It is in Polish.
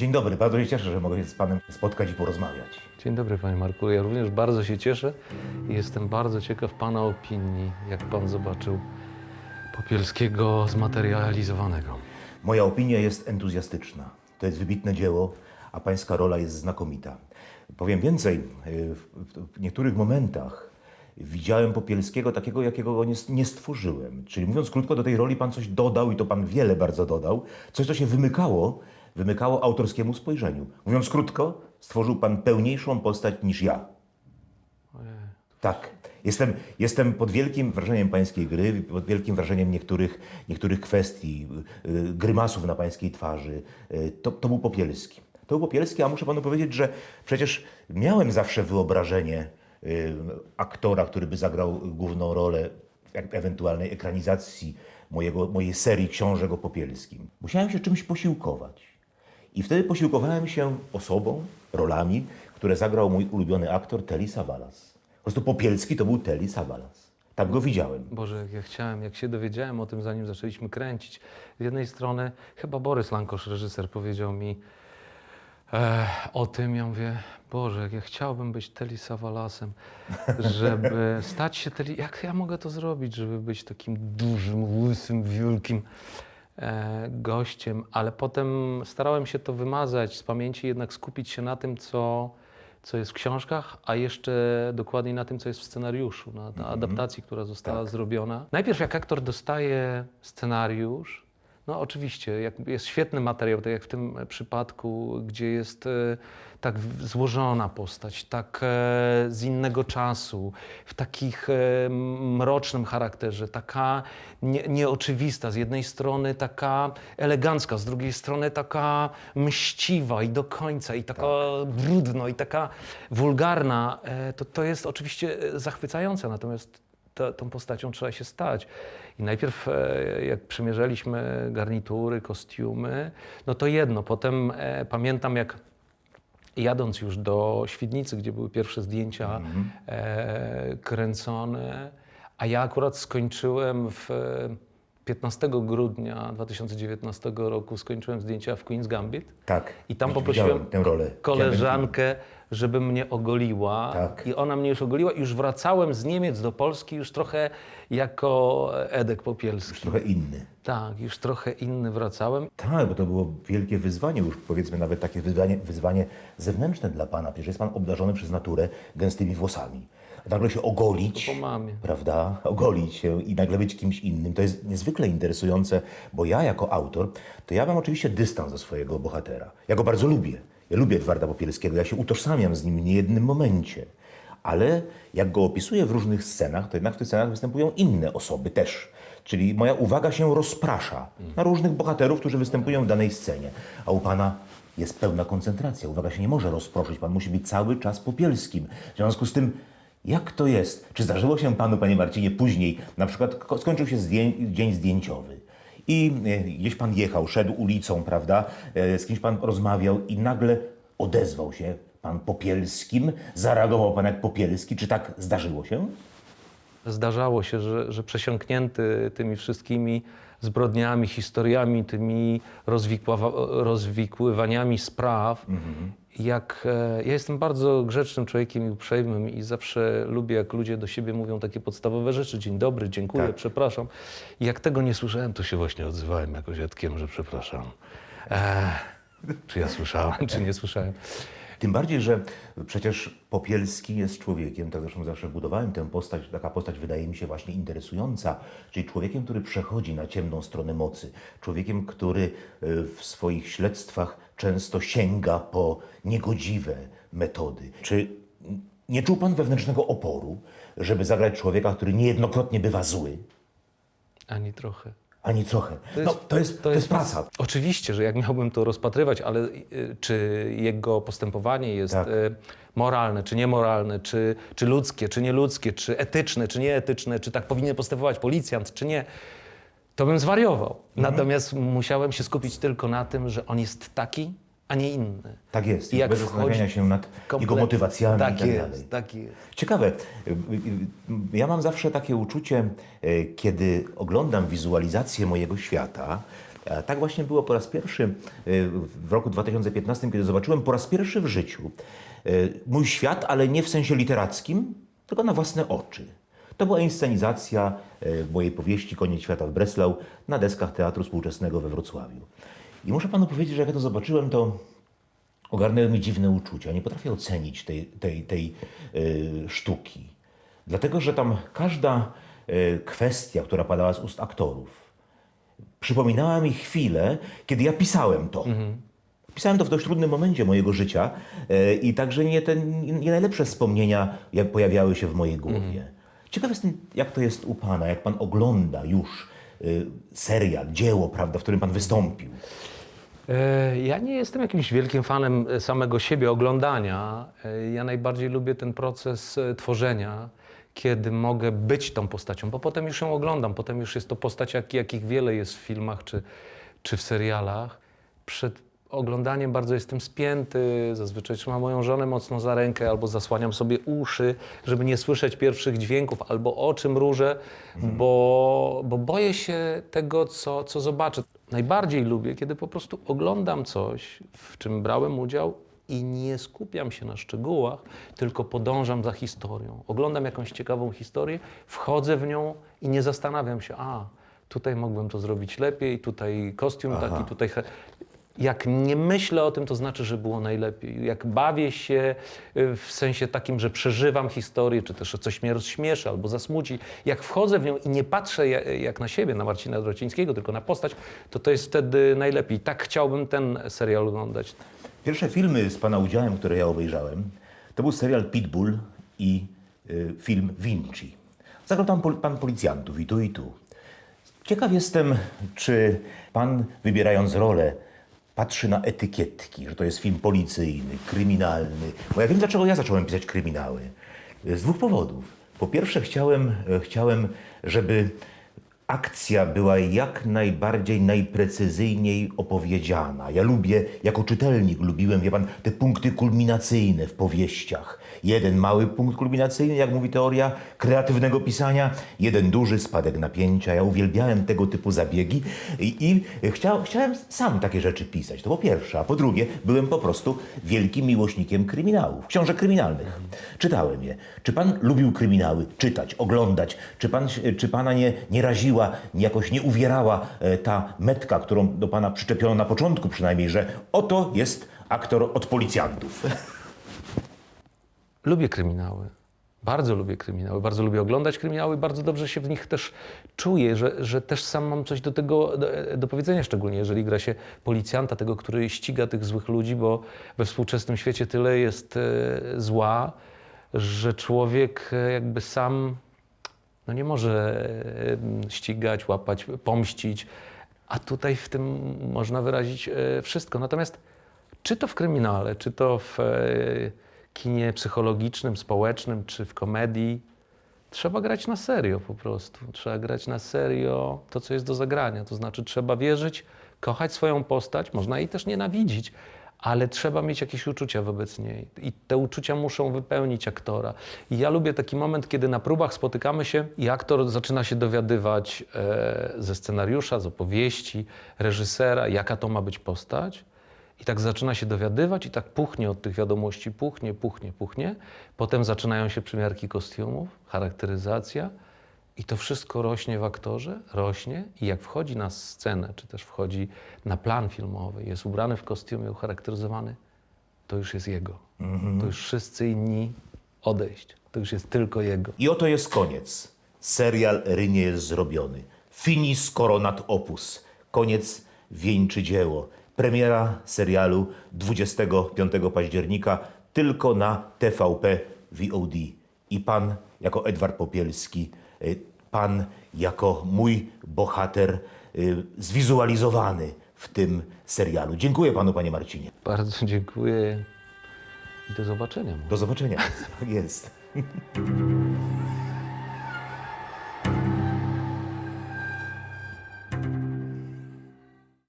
Dzień dobry, bardzo się cieszę, że mogę się z panem spotkać i porozmawiać. Dzień dobry Panie Marku. Ja również bardzo się cieszę i jestem bardzo ciekaw Pana opinii, jak Pan zobaczył Popielskiego zmaterializowanego. Moja opinia jest entuzjastyczna. To jest wybitne dzieło, a pańska rola jest znakomita. Powiem więcej, y, w, niektórych momentach widziałem Popielskiego takiego, jakiego go nie stworzyłem. Czyli mówiąc krótko, do tej roli pan coś dodał i to pan wiele bardzo dodał. Coś, co się wymykało, wymykało autorskiemu spojrzeniu. Mówiąc krótko, stworzył pan pełniejszą postać niż ja. Tak. Jestem, jestem pod wielkim wrażeniem pańskiej gry, pod wielkim wrażeniem niektórych, niektórych kwestii, y, grymasów na pańskiej twarzy. Y, To, to był Popielski. To był Popielski, a muszę panu powiedzieć, że przecież miałem zawsze wyobrażenie y, aktora, który by zagrał główną rolę w ewentualnej ekranizacji mojego, mojej serii książek o Popielskim. Musiałem się czymś posiłkować. I wtedy posiłkowałem się osobą, rolami, które zagrał mój ulubiony aktor Telly Savalas. Po prostu Popielski to był Telly Savalas. Tak go widziałem. Boże, jak ja chciałem, jak się dowiedziałem o tym, zanim zaczęliśmy kręcić. Z jednej strony chyba Borys Lankosz, reżyser, powiedział mi e, o tym. Ja mówię, Boże, jak ja chciałbym być Telly Savalasem, żeby stać się Telly... Jak ja mogę to zrobić, żeby być takim dużym, łysym, wielkim gościem? Ale potem starałem się to wymazać z pamięci, jednak skupić się na tym, co co jest w książkach, a jeszcze dokładniej na tym, co jest w scenariuszu, na, na adaptacji, która została zrobiona. Najpierw jak aktor dostaje scenariusz, no oczywiście, jak jest świetny materiał, tak jak w tym przypadku, gdzie jest e, tak złożona postać, tak e, z innego czasu, w takich e, mrocznym charakterze, taka nie, nieoczywista, z jednej strony taka elegancka, z drugiej strony taka mściwa i do końca, i taka brudno, i taka wulgarna, to, to jest oczywiście zachwycające, natomiast to, tą postacią trzeba się stać. I najpierw, e, jak przymierzaliśmy garnitury, kostiumy, no to jedno. Potem e, pamiętam, jak jadąc już do Świdnicy, gdzie były pierwsze zdjęcia e, kręcone, a ja akurat skończyłem w 15 grudnia 2019 roku skończyłem zdjęcia w Queen's Gambit. Tak. I tam poprosiłem tę rolę. koleżankę, żeby mnie ogoliła. Tak. I ona mnie już ogoliła. Już wracałem z Niemiec do Polski już trochę jako Edek Popielski. Trochę inny. Tak, już trochę inny wracałem. Tak, bo to było wielkie wyzwanie, już powiedzmy nawet takie wyzwanie, wyzwanie zewnętrzne dla pana. Przecież jest pan obdarzony przez naturę gęstymi włosami. Nagle się ogolić, prawda? Ogolić się i nagle być kimś innym. To jest niezwykle interesujące, bo ja jako autor, to ja mam oczywiście dystans do swojego bohatera. Ja go bardzo lubię. Ja lubię Edwarda Popielskiego, ja się utożsamiam z nim w niejednym momencie. Ale jak go opisuję w różnych scenach, to jednak w tych scenach występują inne osoby też. Czyli moja uwaga się rozprasza na różnych bohaterów, którzy występują w danej scenie. A u pana jest pełna koncentracja. Uwaga się nie może rozproszyć. Pan musi być cały czas popielskim. W związku z tym, jak to jest? Czy zdarzyło się panu, panie Marcinie, później, na przykład ko- skończył się zdję dzień zdjęciowy i e, gdzieś pan jechał, szedł ulicą, prawda? E, z kimś pan rozmawiał i nagle odezwał się pan popielskim, zareagował pan jak popielski. Czy tak zdarzyło się? Zdarzało się, że, że przesiąknięty tymi wszystkimi zbrodniami, historiami, tymi rozwikływaniami spraw, jak e, ja jestem bardzo grzecznym człowiekiem i uprzejmym i zawsze lubię, jak ludzie do siebie mówią takie podstawowe rzeczy. Dzień dobry, dziękuję, Tak. przepraszam. I jak tego nie słyszałem, to się właśnie odzywałem jakoś Edkiem, że przepraszam. E, czy ja słyszałem, czy nie słyszałem. Tym bardziej, że przecież Popielski jest człowiekiem, tak zresztą zawsze budowałem tę postać, taka postać wydaje mi się właśnie interesująca, czyli człowiekiem, który przechodzi na ciemną stronę mocy, człowiekiem, który y, w swoich śledztwach często sięga po niegodziwe metody. Czy nie czuł pan wewnętrznego oporu, żeby zagrać człowieka, który niejednokrotnie bywa zły? Ani trochę. Ani trochę. No, to jest, to jest praca. Oczywiście, że jak miałbym to rozpatrywać, ale y, czy jego postępowanie jest Tak. y, moralne, czy niemoralne, czy, czy ludzkie, czy nieludzkie, czy etyczne, czy nieetyczne, czy tak powinien postępować policjant, czy nie, to bym zwariował. Mhm. Natomiast musiałem się skupić tylko na tym, że on jest taki, a nie inny. Tak jest. I jak bez zastanawiania się nad jego motywacjami tak i tak jest, dalej. Tak jest. Ciekawe. Y, y, Ja mam zawsze takie uczucie, y, kiedy oglądam wizualizację mojego świata, A tak właśnie było po raz pierwszy y, w roku 2015, kiedy zobaczyłem po raz pierwszy w życiu y, mój świat, ale nie w sensie literackim, tylko na własne oczy. To była inscenizacja mojej powieści Koniec świata w Breslau na deskach Teatru Współczesnego we Wrocławiu. I muszę panu powiedzieć, że jak ja to zobaczyłem, to ogarnęły mnie dziwne uczucia. Nie potrafię ocenić tej, tej, tej y, sztuki. Dlatego, że tam każda y, kwestia, która padała z ust aktorów, przypominała mi chwilę, kiedy ja pisałem to. Pisałem to w dość trudnym momencie mojego życia e, i także nie te nie najlepsze wspomnienia pojawiały się w mojej głowie. Ciekaw jestem, jak to jest u Pana, jak Pan ogląda już serial, dzieło, prawda, w którym Pan wystąpił. E, Ja nie jestem jakimś wielkim fanem e, samego siebie, oglądania. E, Ja najbardziej lubię ten proces tworzenia, kiedy mogę być tą postacią, bo potem już ją oglądam. Potem już jest to postać, jak, jakich wiele jest w filmach czy, czy w serialach. Przed oglądaniem bardzo jestem spięty. Zazwyczaj trzymam moją żonę mocno za rękę albo zasłaniam sobie uszy, żeby nie słyszeć pierwszych dźwięków, albo oczy mrużę, bo, bo boję się tego, co, co zobaczę. Najbardziej lubię, kiedy po prostu oglądam coś, w czym brałem udział i nie skupiam się na szczegółach, tylko podążam za historią. Oglądam jakąś ciekawą historię, wchodzę w nią i nie zastanawiam się, a tutaj mogłem to zrobić lepiej, tutaj kostium taki, tutaj. Jak nie myślę o tym, to znaczy, że było najlepiej. Jak bawię się y, w sensie takim, że przeżywam historię, czy też coś mnie rozśmieszy albo zasmuci, jak wchodzę w nią i nie patrzę ja- jak na siebie, na Marcina Drocińskiego, tylko na postać, to to jest wtedy najlepiej. Tak chciałbym ten serial oglądać. Pierwsze filmy z Pana udziałem, które ja obejrzałem, to był serial Pitbull i y, film Vinci. Zagrał tam pol, Pan policjantów i tu, i tu. Ciekaw jestem, czy Pan, wybierając rolę, patrzy na etykietki, że to jest film policyjny, kryminalny. Bo ja wiem, dlaczego ja zacząłem pisać kryminały. Z dwóch powodów. Po pierwsze, chciałem, e, chciałem żeby akcja była jak najbardziej, najprecyzyjniej opowiedziana. Ja lubię, jako czytelnik lubiłem, wie pan, te punkty kulminacyjne w powieściach. Jeden mały punkt kulminacyjny, jak mówi teoria kreatywnego pisania, jeden duży spadek napięcia. Ja uwielbiałem tego typu zabiegi i, i chciał, chciałem sam takie rzeczy pisać. To po pierwsze. A po drugie, byłem po prostu wielkim miłośnikiem kryminałów, książek kryminalnych. Czytałem je. Czy pan lubił kryminały? Czytać, oglądać? Czy, pan, czy pana nie, nie jakoś nie uwierała e, ta metka, którą do pana przyczepiono na początku przynajmniej, że oto jest aktor od policjantów? Lubię kryminały. Bardzo lubię kryminały, bardzo lubię oglądać kryminały, bardzo dobrze się w nich też czuję, że, że też sam mam coś do tego do, do powiedzenia, szczególnie jeżeli gra się policjanta, tego, który ściga tych złych ludzi, bo we współczesnym świecie tyle jest e, zła, że człowiek e, jakby sam no nie może ścigać, łapać, pomścić, a tutaj w tym można wyrazić e, wszystko. Natomiast czy to w kryminale, czy to w e, kinie psychologicznym, społecznym, czy w komedii, trzeba grać na serio po prostu. Trzeba grać na serio to, co jest do zagrania. To znaczy trzeba wierzyć, kochać swoją postać, można jej też nienawidzić, ale trzeba mieć jakieś uczucia wobec niej. I te uczucia muszą wypełnić aktora. I ja lubię taki moment, kiedy na próbach spotykamy się i aktor zaczyna się dowiadywać e, ze scenariusza, z opowieści, reżysera, jaka to ma być postać. I tak zaczyna się dowiadywać i tak puchnie od tych wiadomości, puchnie, puchnie, puchnie. Potem zaczynają się przymiarki kostiumów, charakteryzacja i to wszystko rośnie w aktorze, rośnie i jak wchodzi na scenę, czy też wchodzi na plan filmowy, jest ubrany w kostiumie, ucharakteryzowany, to już jest jego. To już wszyscy inni odejść. To już jest tylko jego. I oto jest koniec. Serial Rynie jest zrobiony. Finis coronat opus. Koniec wieńczy dzieło. Premiera serialu 25 października tylko na TVP VOD. I pan jako Edward Popielski, y, pan jako mój bohater y, zwizualizowany w tym serialu. Dziękuję panu, panie Marcinie. Bardzo dziękuję i do zobaczenia. Do zobaczenia. Tak jest.